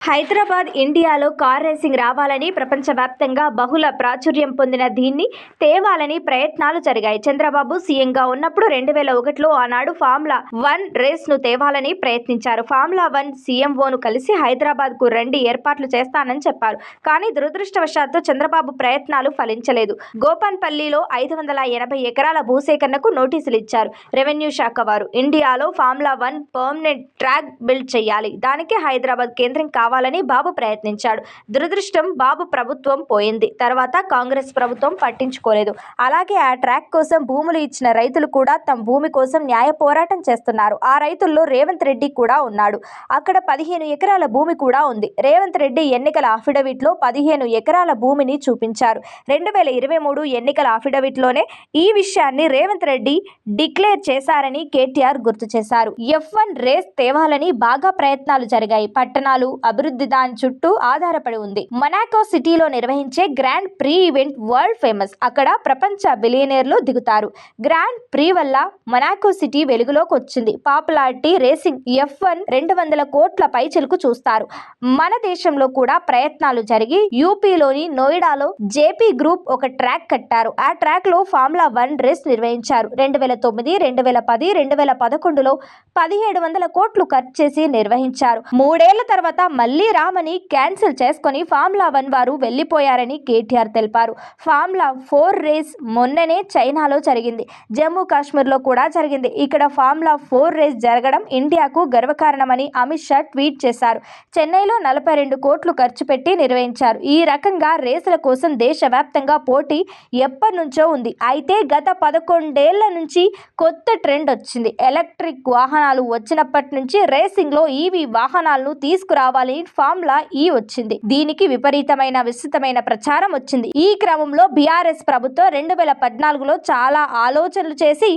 హైదరాబాద్ ఇండియాలో car racing రావాలని ప్రపంచవ్యాప్తంగా బహుళ ప్రాచుర్యం పొందిన దీన్ని తేవాలని ప్రయత్నాలు జరిగాయి. చంద్రబాబు సీఎంగా ఉన్నప్పుడు రెండు వేల ఒకటిలో ఆనాడు ఫార్ములా వన్ రేస్ను తేవాలని ప్రయత్నించారు. ఫార్ములా వన్ సీఎంఓను కలిసి హైదరాబాద్కు రండి ఏర్పాట్లు చేస్తానని చెప్పారు. కానీ దురదృష్టవశాత్తు చంద్రబాబు ప్రయత్నాలు ఫలించలేదు. గోపన్పల్లిలో ఐదు వందల ఎనభై ఎకరాల భూసేకరణకు నోటీసులు ఇచ్చారు రెవెన్యూ శాఖ వారు. ఇండియాలో formula one permanent track build చేయాలి. దానికి హైదరాబాద్ కేంద్రం కావాలి కావాలని బాబు ప్రయత్నించాడు. దురదృష్టం బాబు ప్రభుత్వం పోయింది. తర్వాత కాంగ్రెస్ ప్రభుత్వం పట్టించుకోలేదు. అలాగే ఆ ట్రాక్ కోసం భూములు ఇచ్చిన రైతులు కూడా తమ భూమి కోసం న్యాయ పోరాటం చేస్తున్నారు. ఆ రైతుల్లో రేవంత్ రెడ్డి కూడా ఉన్నాడు. అక్కడ పదిహేను ఎకరాల భూమి కూడా ఉంది. రేవంత్ రెడ్డి ఎన్నికల అఫిడవిట్లో పదిహేను ఎకరాల భూమిని చూపించారు. రెండు వేల ఇరవై మూడు ఎన్నికల అఫిడవిట్లోనే ఈ విషయాన్ని రేవంత్ రెడ్డి డిక్లేర్ చేశారని కేటీఆర్ గుర్తు చేశారు. ఎఫ్ వన్ రేస్ తేవాలని బాగా ప్రయత్నాలు జరిగాయి. పట్టణాలు అభివృద్ధి దాని చుట్టూ ఆధారపడి ఉంది. మొనాకో సిటీలో నిర్వహించే grand prix event world famous అక్కడ ప్రపంచ బిలియనీర్లు దిగుతారు. గ్రాండ్ ప్రీ వల్ల మొనాకో సిటీ వెలుగులోకి వచ్చింది. పాపులారిటీ రేసింగ్ ఎఫ్ వన్ రెండు వందల కోట్ల పైచిలకు చూస్తారు. మన దేశంలో కూడా ప్రయత్నాలు జరిగి యూపీలోని నోయిడాలో జేపీ గ్రూప్ ఒక ట్రాక్ కట్టారు. ఆ ట్రాక్లో ఫార్ములా వన్ రేస్ నిర్వహించారు. రెండు వేల తొమ్మిది రెండు వేల పది రెండు వేల పదకొండులో పదిహేడు వందల కోట్లు ఖర్చు చేసి నిర్వహించారు. మూడేళ్ళ తర్వాత మళ్ళీ రామని క్యాన్సిల్ చేసుకొని ఫార్ములా వన్ వారు వెళ్ళిపోయారని కేటీఆర్ తెలిపారు. ఫార్ములా ఫోర్ రేస్ మొన్ననే చైనాలో జరిగింది. జమ్మూ కాశ్మీర్లో కూడా జరిగింది. ఇక్కడ ఫార్ములా ఫోర్ రేస్ జరగడం ఇండియాకు గర్వకారణమని అమిత్ షా ట్వీట్ చేశారు. చెన్నైలో నలభై రెండు కోట్లు ఖర్చు పెట్టి నిర్వహించారు. ఈ రకంగా రేసుల కోసం దేశవ్యాప్తంగా పోటీ ఎప్పటి నుంచో ఉంది. అయితే గత పదకొండేళ్ళ నుంచి కొత్త ట్రెండ్ వచ్చింది. ఎలక్ట్రిక్ వాహనాలు వచ్చినప్పటి నుంచి రేసింగ్లో ఈవీ వాహనాలను తీసుకురావాలి ఫార్ములా ఈ e వచ్చింది. దీనికి విపరీతమైన విస్తృతమైన ప్రచారం వచ్చింది. ఈ క్రమంలో బీఆర్ఎస్ ప్రభుత్వం రెండు వేల పద్నాలుగులో చాలా ఆలోచనలు చేసి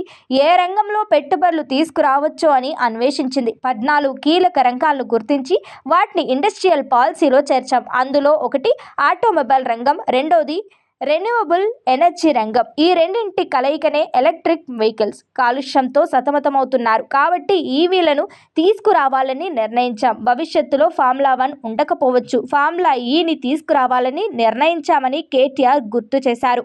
ఏ రంగంలో పెట్టుబడులు తీసుకురావచ్చు అని అన్వేషించింది. పద్నాలుగు కీలక రంగాలను గుర్తించి వాటిని ఇండస్ట్రియల్ పాలసీలో చేర్చాం. అందులో ఒకటి ఆటోమొబైల్ రంగం. రెండోది రెన్యూవబుల్ ఎనర్జీ రంగం. ఈ రెండింటి కలయికనే ఎలక్ట్రిక్ వెహికల్స్ కాలుష్యంతో సతమతమవుతున్నారు. కాబట్టి ఈవీలను తీసుకురావాలని నిర్ణయించాం. భవిష్యత్తులో ఫార్ములా వన్ ఉండకపోవచ్చు. ఫార్ములా ఈని e తీసుకురావాలని నిర్ణయించామని కేటీఆర్ గుర్తు చేశారు.